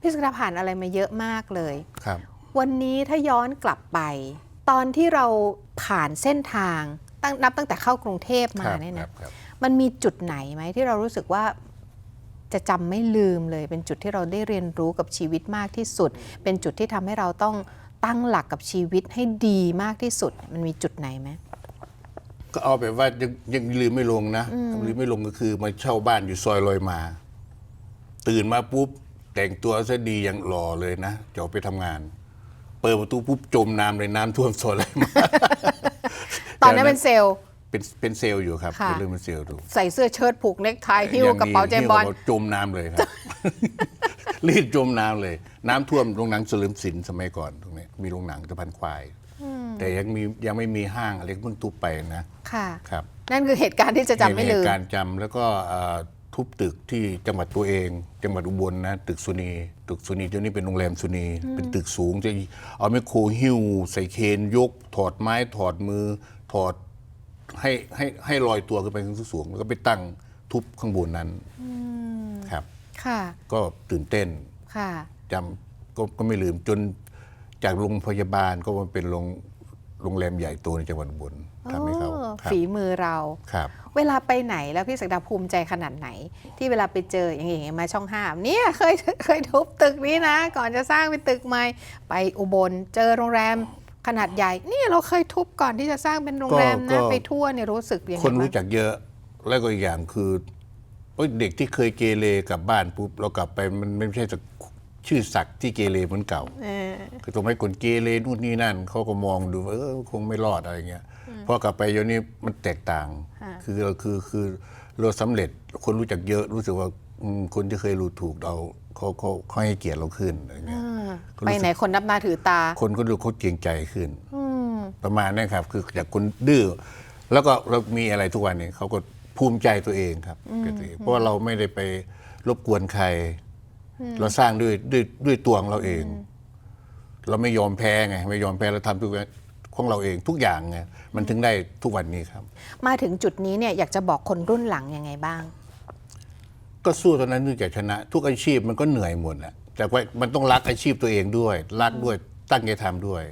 พี่สุดาผ่านอะไรมาเยอะมากเลย ครับ วันนี้ถ้าย้อนกลับไป ตอนที่เราผ่านเส้นทางตั้งนับตั้งแต่เข้ากรุงเทพคมารับเนี่ยครันะบครับมันมีจุดไหนไหมที่เรารู้สึกว่าจะจำไม่ลืมเลยเป็นจุดที่เราได้เรียนรู้กับชีวิตมากที่สุด เป็นจุดที่ทำให้เราต้องตั้งหลักกับชีวิตให้ดีมากที่สุด มันมีจุดไหนไหมก็เอาแบบว่ายังยังลืมไม่ลงนะลืมไม่ลงก็คือมาเช่าบ้านอยู่ซอยลอยมา ตื่นมาปุ๊บ แต่งตัวซะดีอย่างหล่อเลยนะจะออกไปทำงาน เปิดประตูปุ๊บจมน้ำเลยน้ำท่วมซอยลอยมาตอนนั้นเป็นเซลล์ เป็นเป็นเซลล์อยู่ครับค่ะ เป็นเรื่องเป็นเซลล์ดูใส่เสื้อเชิ้ตผูกเนคไทหิ้วยังกระเป๋าเจมส์บอล หิ้วกระเป๋าจมน้ำเลยครับ รีดจมน้ำเลย น้ำท่วมโรงหนังเฉลิมศิลป์สมัยก่อนตรงนี้มีโรงหนังตะพันควาย แต่ยังมียังไม่มีห้างอะไรเพิ่งทุบไปนะค่ะ ครับนั่นคือเหตุการณ์ที่จะจำไม่ลืเหมตุการณ์จำแล้วก็เอ่อ ทุบตึกที่จังหวัดตัวเอง จังหวัดอุบลนะตึกสุนี ตึกสุนีเดี๋ยวนี้เป็นโรงแรมสุนี เป็นตึกสูงจะเอาไมโครหิ้ว ใส่เคนยก ถอดไม้ถอดมือ ถอดให้ให้ให้ลอยตัวขึ้นไปข้างสูงแล้วก็ไปตั้งทุบข้างบนนั้นครับ ค่ะ ก็ตื่นเต้นค่ะจำก็ก็ไม่ลืมจนจากโรงพยาบาลก็มาเป็นโรงโรงแรมใหญ่โตในจังหวัดอุบลทำให้เขาเออ ครับ ฝีมือเรา ครับ เวลาไปไหนแล้วพี่ศักดาภูมิใจขนาดไหน ที่เวลาไปเจออย่างอย่างมาช่องห้ามเนี่ยเคยเคยทุบตึกนี้นะ ก่อนจะสร้างเป็นตึกใหม่ไปอุบลเจอโรงแรมขนาดใหญ่เนี่ยเราเคยทุบก่อนที่จะสร้างเป็นโรงแรมก็นะก็ ไปทั่วเนี่ยรู้สึกยังไงคนรู้บ้างจักเยอะแล้วก็อีกอย่างคือเอ้ยเด็กที่เคยเกเรกลับบ้านปุ๊บเรากลับไปมันไม่ใช่จากชื่อศักดิ์ที่เกเรเหมือนเก่า เออ คือทำให้คนเกเรนู่นนี่นั่นเขาก็มองดูว่าเออคงไม่รอดอะไรเงี้ย พอกลับไปเดี๋ยวนี้มันแตกต่าง คือเราคือคือเราสำเร็จคนรู้จักเยอะรู้สึกว่าอืมคนที่เคยรู้ถูกเราเขาเขาเขาให้เกียรติเราขึ้นอะไรเงี้ยก็รู้สึกไปไหนคนนับหน้าถือตา คนก็ดูเขาเกรงใจขึ้นประมาณนั้นครับ คือจากคนดื้อแล้วก็เรามีอะไรทุกวันนี้เขาก็ภูมิใจตัวเองครับกับตัวเองเพราะว่าเราไม่ได้ไปรบกวนใคร เราสร้างด้วยด้วยด้วยตัวของเราเอง เราไม่ยอมแพ้ไง ไม่ยอมแพ้เราทำทุกอย่าง ของเราเองทุกอย่างไงมันถึงได้ทุกวันนี้ครับ มาถึงจุดนี้เนี่ยอยากจะบอกคนรุ่นหลังยังไงบ้าง ก็สู้ตอนนั้นถึงจะชนะ ทุกอาชีพมันก็เหนื่อยหมดแหละแต่ว่ามันต้องรักอาชีพตัวเองด้วย รักด้วยตั้งใจทำด้วย